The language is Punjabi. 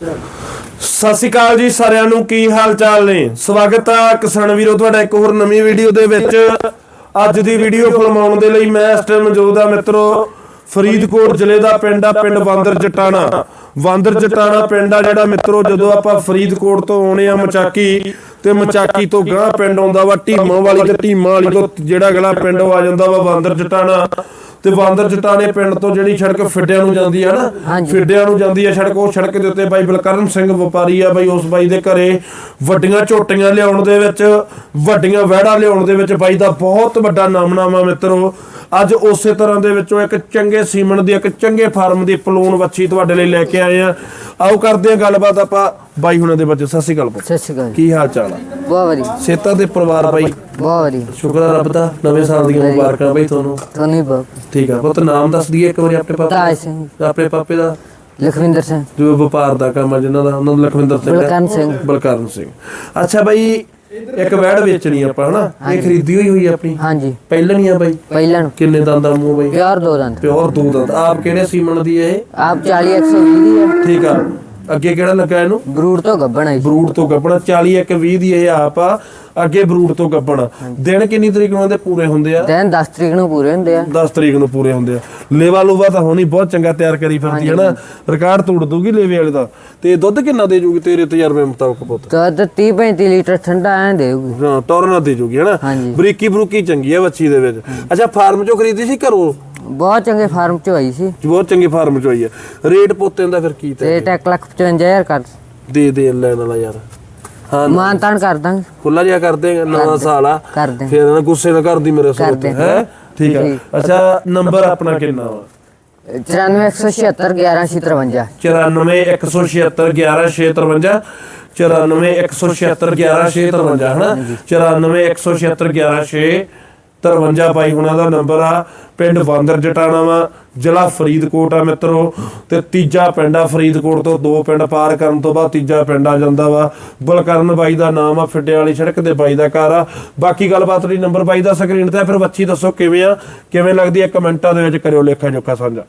ਸਤਿ ਸ਼੍ਰੀ ਅਕਾਲ ਜੀ ਸਾਰਿਆਂ ਨੂੰ, ਕੀ ਹਾਲ ਚਾਲ ਨੇ? ਸਵਾਗਤ ਹੈ ਕਿਸਾਨ ਵੀਰੋ, ਤੁਹਾਡਾ ਇੱਕ ਹੋਰ ਨਵੀਂ ਵੀਡੀਓ ਦੇ ਵਿੱਚ। ਅੱਜ ਦੀ ਵੀਡੀਓ ਫਿਲਮਾਉਣ ਦੇ ਲਈ ਮੈਂ ਇਸ ਟਾਈਮ ਮੌਜੂਦ ਆ ਮਿੱਤਰੋ, ਫਰੀਦਕੋਟ ਜ਼ਿਲ੍ਹੇ ਦਾ ਪਿੰਡ ਆ, ਪਿੰਡ ਬਾਂਦਰ ਜਟਾਣਾ। ਬਾਂਦਰ ਜਟਾਣਾ ਪਿੰਡ ਆ ਜਿਹੜਾ ਮਿੱਤਰੋ, ਜਦੋਂ ਆਪਾਂ ਫਰੀਦਕੋਟ ਤੋਂ ਆਉਣੇ ਆ ਮਚਾਕੀ, ਤੇ ਮਚਾਕੀ ਤੋਂ ਗਾਂ ਪਿੰਡ ਆਉਂਦਾ ਵਾ ਢੀਮਾਂ ਵਾਲੀ ਤੇ ਢੀਮਾਂ ਵਾਲੀ ਤੋਂ ਜਿਹੜਾ ਅਗਲਾ ਪਿੰਡ ਆ ਜਾਂਦਾ ਵਾ ਬਾਂਦਰ ਜਟਾਣਾ। ਤੇ ਬਾਂਦਰ ਜਟਾਣੇ ਪਿੰਡ ਤੋਂ ਜਿਹੜੀ ਸੜਕ ਫਿੱਡਿਆਂ ਨੂੰ ਜਾਂਦੀ ਆ ਨਾ। ਫਿੱਡਿਆਂ ਨੂੰ ਜਾਂਦੀ ਆ ਸੜਕ ਉਹ ਸੜਕ ਦੇ ਉੱਤੇ ਬਾਈ ਬਲਕਰਨ ਸਿੰਘ ਵਪਾਰੀ ਆ ਬਾਈ ਉਸ ਬਾਈ ਦੇ ਘਰੇ ਵੱਡੀਆਂ ਝੋਟੀਆਂ ਲਿਆਉਣ ਦੇ ਵਿੱਚ ਵੱਡੀਆਂ ਵਹਿੜਾ ਲਿਆਉਣ ਦੇ ਵਿੱਚ ਬਾਈ ਦਾ ਬਹੁਤ ਵੱਡਾ ਨਾਮਨਾਮਾ ਮਿੱਤਰੋ ਅੱਜ ਉਸੇ ਤਰ੍ਹਾਂ ਦੇ ਵਿੱਚੋਂ ਇੱਕ ਚੰਗੇ ਸੀਮਨ ਦੀ ਇੱਕ ਚੰਗੇ ਫਾਰਮ ਦੀ ਪਲੂਣ ਵੱਛੀ ਤੁਹਾਡੇ ਲਈ ਲੈ ਕੇ ਆਏ ਆ ਆਓ ਕਰਦੇ ਆ ਗੱਲਬਾਤ ਆਪਾਂ ਬਾਈ ਹੁਣਾਂ ਦੇ ਬੱਚੇ ਸਤਿ ਸ਼੍ਰੀ ਅਕਾਲ ਪੁੱਤ। ਸਤਿ ਸ਼੍ਰੀ ਅਕਾਲ ਕੀ ਹਾਲ ਚਾਲ ਆ? ਬਹੁਤ ਵਧੀਆ। ਸੇਤਾ ਦੇ ਪਰਿਵਾਰ ਬਾਈ? ਬਹੁਤ ਵਧੀਆ। ਸ਼ੁਕਰ ਆ ਰੱਬ ਦਾ ਨਵੇਂ ਸਾਲ ਦੀਆਂ ਮੁਬਾਰਕਾਂ ਬਾਈ ਤੁਹਾਨੂੰ। ਤੁਹਾਨੂੰ ਵੀ ਬਹੁਤ ਠੀਕ ਆ ਪੁੱਤ ਨਾਮ ਦੱਸ ਦਈਏ ਇੱਕ ਵਾਰੀ ਆਪਣੇ ਪਾਪੇ ਦਾ। ਸਿੰਘ। ਆਪਣੇ ਪਾਪੇ ਦਾ। ਲਖਵਿੰਦਰ ਸਿੰਘ। ਜੋ ਵਪਾਰ ਦਾ ਕੰਮ ਆ ਜਿਨ੍ਹਾਂ ਦਾ ਉਹਨਾਂ ਦਾ ਲਖਵਿੰਦਰ ਸਿੰਘ ਹੈ। ਬਲਕਰਨ ਸਿੰਘ। ਬਲਕਰਨ ਸਿੰਘ। ਅੱਛਾ ਬਾਈ ਇੱਕ ਵੈੜ ਵੇਚਣੀ ਆਪਾਂ ਹਨਾ? ਇਹ ਖਰੀਦੀ ਹੋਈ ਹੋਈ ਆ ਆਪਣੀ? ਹਾਂਜੀ। ਪਹਿਲਣੀ ਆ ਬਾਈ? ਪਹਿਲਾਂ ਕਿੰਨੇ ਦੰਦ ਦਾ ਮੂੰਹ ਬਾਈ? ਪਿਆਰ ਦੋ ਦੰਦ। ਪਿਓਰ ਦੋ ਦੰਦ। ਆਪ ਕਿਹੜੇ ਸੀਮਨ ਦੀ ਇਹ? ਆਪ 40 120 ਦੀ ਹੈ ਠੀਕ ਆ। ਅੱਗੇ ਕਿਹੜਾ ਲੱਗਾ ਇਹਨੂੰ? ਬਰੂਡ ਤੋਂ ਗੱਬਣ ਆਈ ਬਰੂਡ ਤੋਂ ਗੱਬਣਾ 40 ਇੱਕ 20 ਦੀ ਇਹ ਆਪ ਆ। ਅੱਗੇ ਬਰੂਡ ਤੋਂ ਗੱਬਣਾ। ਦਿਨ ਕਿੰਨੀ ਤਰੀਕ ਨੂੰ ਇਹਦੇ ਪੂਰੇ ਹੁੰਦੇ ਆ? ਦਿਨ 10 ਤਰੀਕ ਨੂੰ ਪੂਰੇ ਹੁੰਦੇ ਆ। 10 ਤਰੀਕ ਨੂੰ ਪੂਰੇ ਹੁੰਦੇ ਆ। ਲੇਵਾ ਲੂਵਾ ਤਾਂ ਹੋਣੀ ਬਹੁਤ ਚੰਗਾ ਤਿਆਰ ਕਰੀ ਫਿਰਦੀ ਹੈ ਨਾ। ਰਿਕਾਰਡ ਤੋੜ ਦੂਗੀ ਲੇਵੇ ਵਾਲੇ ਦਾ। ਤੇ ਦੁੱਧ ਕਿੰਨਾ ਦੇ ਜੂਗੀ ਤੇਰੇ ਤਜਰਬੇ ਮੁਤਾਬਕ ਪੁੱਤ? ਤਾਂ 30 35 ਲੀਟਰ ਠੰਡਾ ਐ ਦੇਊਗੀ। ਹਾਂ ਟੌਰਨਾ ਦੇ ਜੂਗੀ ਹੈ ਨਾ। ਬਰੀਕੀ ਬਰੂਕੀ ਚੰਗੀ ਹੈ ਬੱਚੀ ਦੇ ਵਿੱਚ। ਅੱਛਾ ਫਾਰਮ ਚੋਂ ਖਰੀਦੀ ਸੀ ਘਰੋਂ? ਬਹੁਤ ਚੰਗੇ ਫਾਰਮ ਚ ਆਈ ਸੀ। ਬਹੁਤ ਚੰਗੇ ਫਾਰਮ ਚੋਂ ਆਈ ਹੈ। ਰੇਟ ਪੋਤੇ ਦਾ ਫਿਰ ਕੀ ਤੇ ਰੇਟ 1 ਲੱਖ 55000 ਕਰ। ਦੇ ਦੇ ਲੈਣ ਵਾਲਾ ਯਾਰ। ਹਾਂ ਮਾਨ ਤਾਨ ਕਰ ਦਾਂਗੇ। ਖੁੱਲਾ ਜਿਹਾ ਕਰ ਦੇਗਾ ਨਵਾਂ ਸਾਲ ਆ। ਕਰ ਦੇ। ਫਿਰ ਨਾ ਗੁੱਸੇ ਨਾ ਕਰਦੀ ਮੇਰੇ ਸੋਚ ਕਰਦੇ। ਹੈ? ਠੀਕ ਆ। ਅੱਛਾ ਨੰਬਰ ਆਪਣਾ ਕਿੰਨਾ ਵਾ? 94 176 11 53 94 176 11 653 94 176 11 653 ਹਨਾ? 94 176 11 653 ਬਾਈ ਹੁਣਾਂ ਦਾ ਨੰਬਰ ਆ ਪਿੰਡ ਬਾਂਦਰ ਜਟਾਣਾ ਵਾ ਜ਼ਿਲ੍ਹਾ ਫਰੀਦਕੋਟ ਆ ਮਿੱਤਰੋ ਤੇ ਤੀਜਾ ਪਿੰਡ ਆ ਫਰੀਦਕੋਟ ਤੋਂ ਦੋ ਪਿੰਡ ਪਾਰ ਕਰਨ ਤੋਂ ਬਾਅਦ ਤੀਜਾ ਪਿੰਡ ਆ ਜਾਂਦਾ ਵਾ। ਬਲਕਰਨ ਬਾਈ ਦਾ ਨਾਮ ਆ ਫਿੱਡੇ ਵਾਲੀ ਸੜਕ ਦੇ ਬਾਈ ਦਾ ਘਰ ਆ। ਬਾਕੀ ਗੱਲਬਾਤ ਲਈ ਨੰਬਰ ਬਾਈ ਦਾ ਸਕਰੀਨ ਤੇ ਆ, ਫਿਰ ਵੱਛੀ ਦੱਸੋ ਕਿਵੇਂ ਆ ਕਿਵੇਂ ਲੱਗਦੀ ਆ ਕਮੈਂਟਾਂ ਦੇ ਵਿੱਚ ਕਰਿਓ ਲੇਖਾ ਜੋਖਾ ਸਾਂਝਾ।